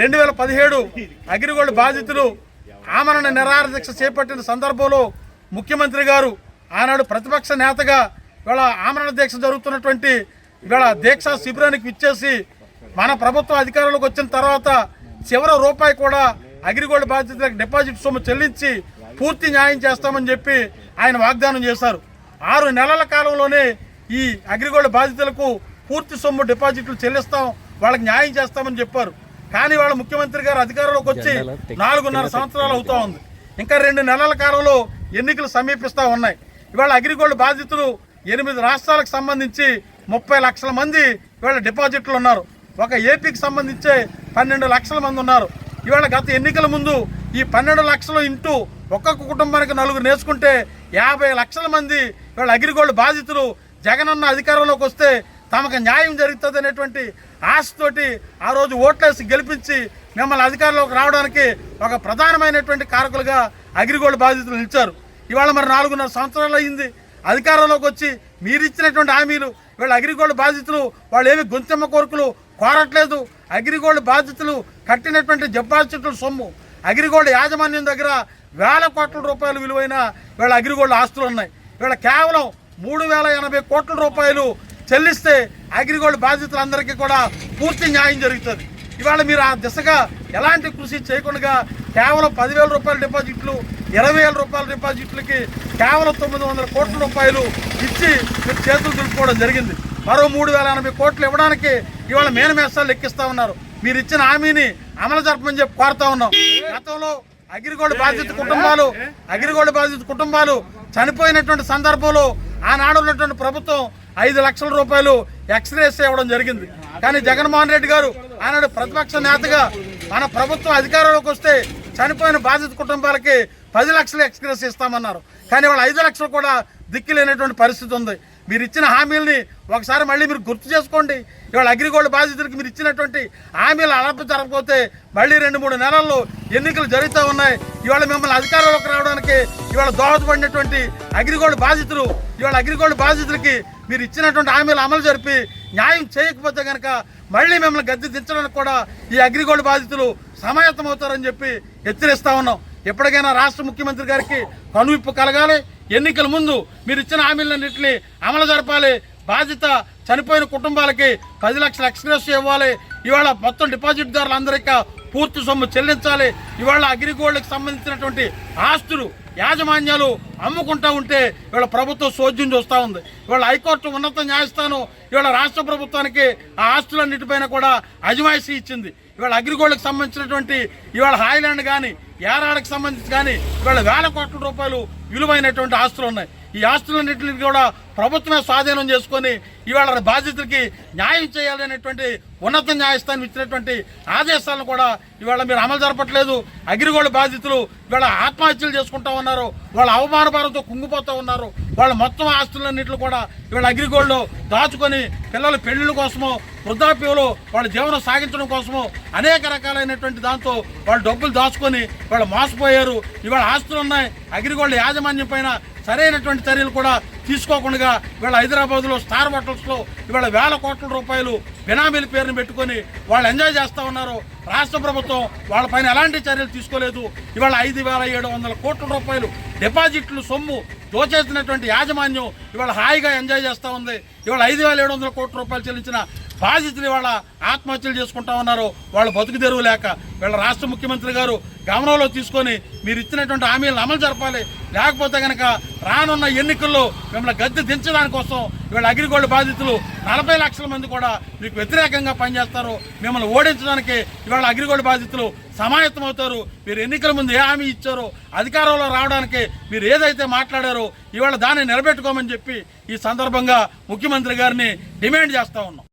రెండు వేల పదిహేడు అగ్రిగోల్డ్ బాధితులు ఆమరణ నిరాహార దీక్ష చేపట్టిన సందర్భంలో ముఖ్యమంత్రి గారు ఆనాడు ప్రతిపక్ష నేతగా ఇవాళ ఆమరణ దీక్ష జరుగుతున్నటువంటి ఇవాళ దీక్షా శిబిరానికి విచ్చేసి మన ప్రభుత్వం అధికారంలోకి వచ్చిన తర్వాత చివరి రూపాయి కూడా అగ్రిగోల్డ్ బాధితులకు డిపాజిట్ సొమ్ము చెల్లించి పూర్తి న్యాయం చేస్తామని చెప్పి ఆయన వాగ్దానం చేశారు. ఆరు నెలల కాలంలోనే ఈ అగ్రిగోల్డ్ బాధితులకు పూర్తి సొమ్ము డిపాజిట్లు చెల్లిస్తాం వాళ్ళకి న్యాయం చేస్తామని చెప్పారు. కానీ వాళ్ళ ముఖ్యమంత్రి గారు అధికారంలోకి వచ్చి నాలుగున్నర సంవత్సరాలు అవుతా ఉంది. ఇంకా రెండు నెలల కాలంలో ఎన్నికలు సమీపిస్తూ ఉన్నాయి. ఇవాళ అగ్రిగోల్డ్ బాధితులు ఎనిమిది రాష్ట్రాలకు సంబంధించి ముప్పై లక్షల మంది ఇవాళ డిపాజిట్లు ఉన్నారు. ఒక ఏపీకి సంబంధించే పన్నెండు లక్షల మంది ఉన్నారు. ఇవాళ గత ఎన్నికల ముందు ఈ పన్నెండు లక్షలు ఇంటూ ఒక్కొక్క కుటుంబానికి నలుగురు నేర్చుకుంటే యాభై లక్షల మంది ఇవాళ అగ్రిగోల్డ్ బాధితులు జగనన్న అధికారంలోకి వస్తే తమకు న్యాయం జరుగుతుంది అనేటువంటి ఆశతోటి ఆ రోజు ఓట్లేసి గెలిపించి మిమ్మల్ని అధికారంలోకి రావడానికి ఒక ప్రధానమైనటువంటి కారకులుగా అగ్రిగోల్డ్ బాధితులు నిలిచారు. ఇవాళ మరి నాలుగున్నర సంవత్సరాలు అయింది. అధికారంలోకి వచ్చి మీరిచ్చినటువంటి హామీలు వీళ్ళ అగ్రిగోల్డ్ బాధితులు వాళ్ళు ఏమి గొంతెమ్మ కోరికలు కోరట్లేదు. అగ్రిగోల్డ్ బాధితులు కట్టినటువంటి డిపాజిట్ల సొమ్ము అగ్రిగోల్డ్ యాజమాన్యం దగ్గర వేల కోట్ల రూపాయలు విలువైన వీళ్ళ అగ్రిగోల్డ్ ఆస్తులు ఉన్నాయి. వీళ్ళ కేవలం మూడు వేల ఎనభై కోట్ల రూపాయలు చెల్లిస్తే అగ్రిగోల్డ్ బాధితులందరికీ కూడా పూర్తి న్యాయం జరుగుతుంది. ఇవాళ మీరు ఆ దిశగా ఎలాంటి కృషి చేయకుండా కేవలం పదివేల రూపాయల డిపాజిట్లు ఇరవై వేల రూపాయల డిపాజిట్లకి కేవలం తొమ్మిది వందల కోట్ల రూపాయలు ఇచ్చి మీరు చేతులు దులుపుకోవడం జరిగింది. మరో మూడు వేల ఎనభై కోట్లు ఇవ్వడానికి ఇవాళ మేనమేస్తాలు లెక్కిస్తూ ఉన్నారు. మీరు ఇచ్చిన హామీని అమలు జరపమని చెప్పి కోరుతా ఉన్నాం. గతంలో అగ్రిగోల్డ్ బాధిత కుటుంబాలు అగ్రిగోల్డ్ బాధిత కుటుంబాలు చనిపోయినటువంటి సందర్భంలో ఆనాడు ఉన్నటువంటి ప్రభుత్వం ఐదు లక్షల రూపాయలు ఎక్స్రేస్ ఇవ్వడం జరిగింది. కానీ జగన్మోహన్ రెడ్డి గారు ఆనాడు ప్రతిపక్ష నేతగా మన ప్రభుత్వం అధికారంలోకి వస్తే చనిపోయిన బాధిత కుటుంబాలకి పది లక్షలు ఎక్స్గ్రెస్ ఇస్తామన్నారు. కానీ వాళ్ళు ఐదు లక్షలు కూడా దిక్కులేనటువంటి పరిస్థితి ఉంది. మీరు ఇచ్చిన హామీలని ఒకసారి మళ్ళీ మీరు గుర్తు చేసుకోండి. ఇవాళ అగ్రిగోల్డ్ బాధితులకి మీరు ఇచ్చినటువంటి హామీలు అలప జరగకపోతే మళ్ళీ రెండు మూడు నెలల్లో ఎన్నికలు జరుగుతూ ఉన్నాయి. ఇవాళ మిమ్మల్ని అధికారంలోకి రావడానికి ఇవాళ దోహదపడినటువంటి అగ్రిగోల్డ్ బాధితులు ఇవాళ అగ్రిగోల్డ్ బాధితులకి మీరు ఇచ్చినటువంటి హామీలు అమలు జరిపి న్యాయం చేయకపోతే కనుక మళ్ళీ మిమ్మల్ని గద్దె దించడానికి కూడా ఈ అగ్రిగోల్డ్ బాధితులు సమాయత్తమవుతారని చెప్పి హెచ్చరిస్తా ఉన్నాం. ఎప్పటికైనా రాష్ట్ర ముఖ్యమంత్రి గారికి కనువిప్పు కలగాలి. ఎన్నికల ముందు మీరు ఇచ్చిన హామీలన్నింటినీ అమలు జరపాలి. బాధిత చనిపోయిన కుటుంబాలకి పది లక్షల ఎక్స్ప్రెస్ ఇవ్వాలి. ఇవాళ మొత్తం డిపాజిట్దారులందరికీ పూర్తి సొమ్ము చెల్లించాలి. ఇవాళ అగ్రిగోల్డ్కి సంబంధించినటువంటి ఆస్తులు యాజమాన్యాలు అమ్ముకుంటా ఉంటే ఇవాళ ప్రభుత్వం సోద్యం చూస్తూ ఉంది. ఇవాళ హైకోర్టు ఉన్నత న్యాయస్థానం ఇవాళ రాష్ట్ర ప్రభుత్వానికి ఆ ఆస్తులన్నిటిపైన కూడా అజమాయిషీ ఇచ్చింది. ఇవాళ అగ్రిగోల్డ్కి సంబంధించినటువంటి ఇవాళ హాయిలాండ్ కానీ ఏరాడకి సంబంధించి కానీ ఇవాళ వేల కోట్ల రూపాయలు విలువైనటువంటి ఆస్తులు ఉన్నాయి. ఈ ఆస్తులన్నింటినీ కూడా ప్రభుత్వమే స్వాధీనం చేసుకొని ఇవాళ బాధితులకి న్యాయం చేయాలనేటువంటి ఉన్నత న్యాయస్థానం ఇచ్చినటువంటి ఆదేశాలను కూడా ఇవాళ మీరు అమలు జరపట్లేదు. అగ్రిగోల్డ్ బాధితులు ఇవాళ ఆత్మహత్యలు చేసుకుంటా ఉన్నారు. వాళ్ళ అవమాన భారంతో కుంగిపోతూ ఉన్నారు. వాళ్ళ మొత్తం ఆస్తులన్నింటిలో కూడా ఇవాళ అగ్రిగోల్డ్ దాచుకొని పిల్లల పెళ్ళిళ్ళ కోసమో వృద్ధాప్యంలో వాళ్ళ జీవనం సాగించడం కోసమో అనేక రకాలైనటువంటి దాంతో వాళ్ళు డబ్బులు దాచుకొని వాళ్ళు మోసపోయారు. ఇవాళ ఆస్తులు ఉన్నాయి అగ్రిగోల్డ్ యాజమాన్యం పైన సరైనటువంటి చర్యలు కూడా తీసుకోకుండా వీళ్ళ హైదరాబాద్లో స్టార్ హోటల్స్లో ఇవాళ వేల కోట్ల రూపాయలు బినామీల పేరుని పెట్టుకొని వాళ్ళు ఎంజాయ్ చేస్తూ ఉన్నారు. రాష్ట్ర ప్రభుత్వం వాళ్ళపైన ఎలాంటి చర్యలు తీసుకోలేదు. ఇవాళ ఐదు వేల ఏడు వందల కోట్ల రూపాయలు డిపాజిట్లు సొమ్ము దోచేసినటువంటి యాజమాన్యం ఇవాళ హాయిగా ఎంజాయ్ చేస్తూ ఉంది. ఇవాళ ఐదు వేల ఏడు వందల కోట్ల రూపాయలు చెల్లించిన బాధితులు ఇవాళ ఆత్మహత్యలు చేసుకుంటా ఉన్నారు. వాళ్ళు బతుకు తెరువు లేక వీళ్ళ రాష్ట్ర ముఖ్యమంత్రి గారు గమనంలో తీసుకొని మీరు ఇచ్చినటువంటి హామీలను అమలు జరపాలి. లేకపోతే కనుక రానున్న ఎన్నికల్లో మిమ్మల్ని గద్దె దించడానికోసం వీళ్ళ ఇవాళ అగ్రిగోల్డ్ బాధితులు నలభై లక్షల మంది కూడా మీకు వ్యతిరేకంగా పనిచేస్తారు. మిమ్మల్ని ఓడించడానికి ఇవాళ అగ్రిగోల్డ్ బాధితులు సమాయత్తం అవుతారు మీరు ఎన్నికల ముందు ఏ హామీ ఇచ్చారో అధికారంలో రావడానికి మీరు ఏదైతే మాట్లాడారో ఇవాళ దాన్ని నిలబెట్టుకోమని చెప్పి ఈ సందర్భంగా ముఖ్యమంత్రి గారిని డిమాండ్ చేస్తూ ఉన్నాం.